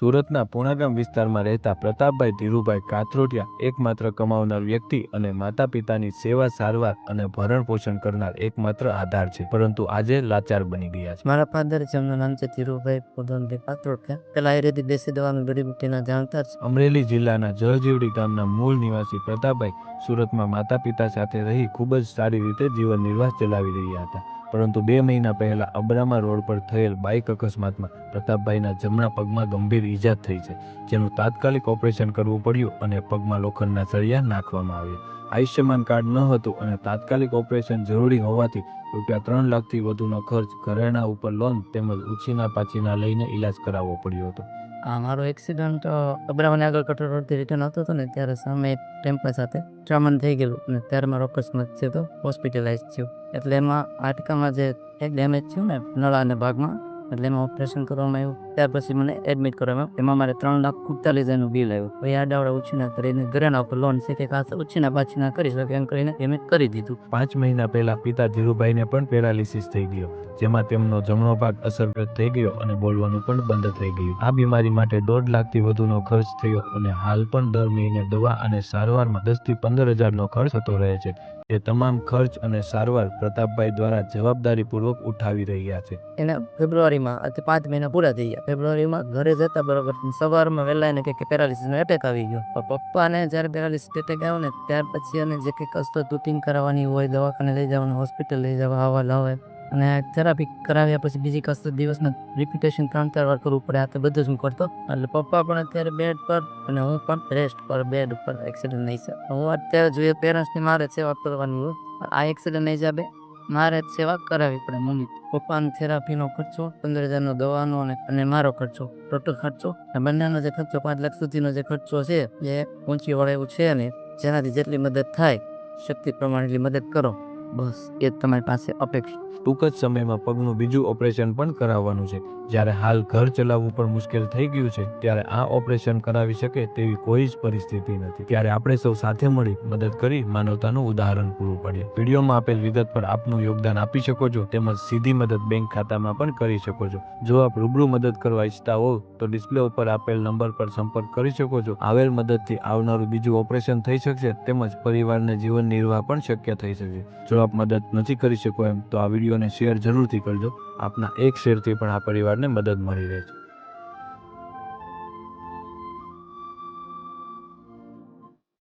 સુરતના પુણાગામ વિસ્તારમાં રહેતા પ્રતાપભાઈ ધીરુભાઈ કાથરોટિયા એકમાત્ર કમાવનાર વ્યક્તિ અને માતા પિતાની સેવા સારવાર અને ભરણ પોષણ કરનાર એકમાત્ર આધાર છે. પરંતુ આજે લાચાર બની ગયા છે. મારા ફાધર જેમનું નામ છે ધીરુભાઈ પોદનભાઈ કાથરોટિયા. પેલા આયુર્વેદિક દેશી દવાનું જડીબુટ્ટીના જાણતા છે. અમરેલી જિલ્લાના જળજીવડી ગામના મૂળ નિવાસી પ્રતાપભાઈ સુરતમાં માતા પિતા સાથે રહી ખૂબ જ સારી રીતે જીવન નિર્વાહ ચલાવી રહ્યા હતા. પરંતુ બે મહિના પહેલા અબરામા રોડ પર થયેલ બાઇક અકસ્માતમાં પ્રતાપભાઈના જમણા પગમાં ગંભીર ઈજા થઈ છે, જેનું તાત્કાલિક ઓપરેશન કરવું પડ્યું અને પગમાં લોખંડના સળિયા નાખવામાં આવ્યા. આયુષ્યમાન કાર્ડ ન હતું અને તાત્કાલિક ઓપરેશન જરૂરી હોવાથી રૂપિયા ત્રણ લાખથી વધુનો ખર્ચ ઘરેણા ઉપર લોન તેમજ ઉછીના પાછીના લઈને ઈલાજ કરાવવો પડ્યો હતો. મારો એક્સિડન્ટ અબ્રાવાની આગળ કઠોર રોડથી રિટર્ન આવતો હતો ને, ત્યારે સામે એક ટેમ્પો સાથે ટ્રામન થઈ ગયેલું અને ત્યારે મારો અકસ્માત થયો તો હોસ્પિટલાઇઝ થયું. એટલે એમાં આટકામાં જે એક ડેમેજ થયું ને, નળાના ભાગમાં એટલે એમાં ઓપરેશન કરવામાં આવ્યું. ત્યાર પછી મને એડમિટ કરવામાં આવ્યો. એમાં મારે ત્રણ લાખ કુડતાલીસ હજારનું બિલ આવ્યું. પછી આડાવડા ઉછીના કરીને ઘરેણા ઉપર લોન છે કે ખાસ ઉછીના પાછીના કરી શકે એમ કરીને એમ કરી દીધું. પાંચ મહિના પહેલા પિતા ધીરુભાઈને પણ પેરાલિસિસ થઈ ગયો જેમાં તેમનો જમણો ભાગ અસરગ્રસ્ત થઈ ગયો અને બોલવાનું પણ બંધ થઈ ગયું. આ બીમારી માટે દોઢ લાખથી વધુનો ખર્ચ થયો અને હાલ પણ દર મહિને દવા અને સારવારમાં દસથી પંદર હજારનો ખર્ચ થતો રહે છે. એ તમામ ખર્ચ અને સારવાર પ્રતાપભાઈ દ્વારા જવાબદારીપૂર્વક ઉઠાવી રહ્યા છે. એને ફેબ્રુઆરીમાં પાંચ મહિના પૂરા થઈ ગયા. ફેબ્રુઆરીમાં ઘરે જતા બરોબર સવારમાં વહેલા એને કંઈક પેરાલિસિસનો એટેક આવી ગયો. પણ પપ્પાને જ્યારે પેરાલિસિસ એટેક આવ્યો ને, ત્યાર પછી એને જે કંઈક કસ્તો તૂટિંગ કરાવવાની હોય, દવાખાને લઈ જવાનું હોસ્પિટલ લઈ જવા આવવા લાવે, અને થેરાપી કરાવ્યા પછી બીજી કસ્તો દિવસના રિપીટેશન ત્રણ ચાર વાર કરવું પડે, આ તો બધું હું કરતો. એટલે પપ્પા પણ અત્યારે બેડ પર અને હું પણ રેસ્ટ પર બેડ ઉપર એક્સિડન્ટ નહીં છે. હું અત્યારે જોઈએ પેરેન્ટ્સની મારે સેવા કરવાની આ એક્સિડન્ટ નહીં જાબે મારે જ સેવા કરાવવી પડે મમ્મી. પપ્પાનો થેરાપીનો ખર્ચો પંદર હજારનો દવાનો અને અને મારો ખર્ચો. ટોટલ ખર્ચો? અને બંનેનો જે ખર્ચો પાંચ લાખ સુધીનો જે ખર્ચો છે, એ પહોંચી વળે એવું છે ને, જેનાથી જેટલી મદદ થાય, શક્તિ પ્રમાણે એટલી મદદ કરો. બસ, એ જ તમારી પાસે અપેક્ષા. ટૂંક જ સમયમાં પગનું બીજું ઓપરેશન પણ કરાવવાનું છે. જ્યારે હાલ ઘર ચલાવવું પણ મુશ્કેલ થઈ ગયું છે, ત્યારે આ ઓપરેશન કરાવી શકે તેવી કોઈ જ પરિસ્થિતિ નથી. ત્યારે આપણે સૌ સાથે મળી મદદ કરી માનવતાનું ઉદાહરણ પૂરું પાડીએ. વિડીયોમાં આપેલ વિગત પર આપનું યોગદાન આપી શકો છો, તેમજ સીધી મદદ બેંક ખાતામાં પણ કરી શકો છો. જો આપ રૂબરૂ મદદ કરવા ઈચ્છતા હો તો ડિસ્પ્લે ઉપર આપેલ નંબર પર સંપર્ક કરી શકો છો. આવેલ મદદથી આવનારું બીજું ઓપરેશન થઈ શકશે, તેમજ પરિવારને જીવન નિર્વાહ પણ શક્ય થઈ શકે. જો આપ મદદ નથી કરી શકો એમ, તો આ વિડીયોને શેર જરૂરથી કરજો. આપના એક શેરથી પણ આ પરિવારને મદદ મળી રહે છે.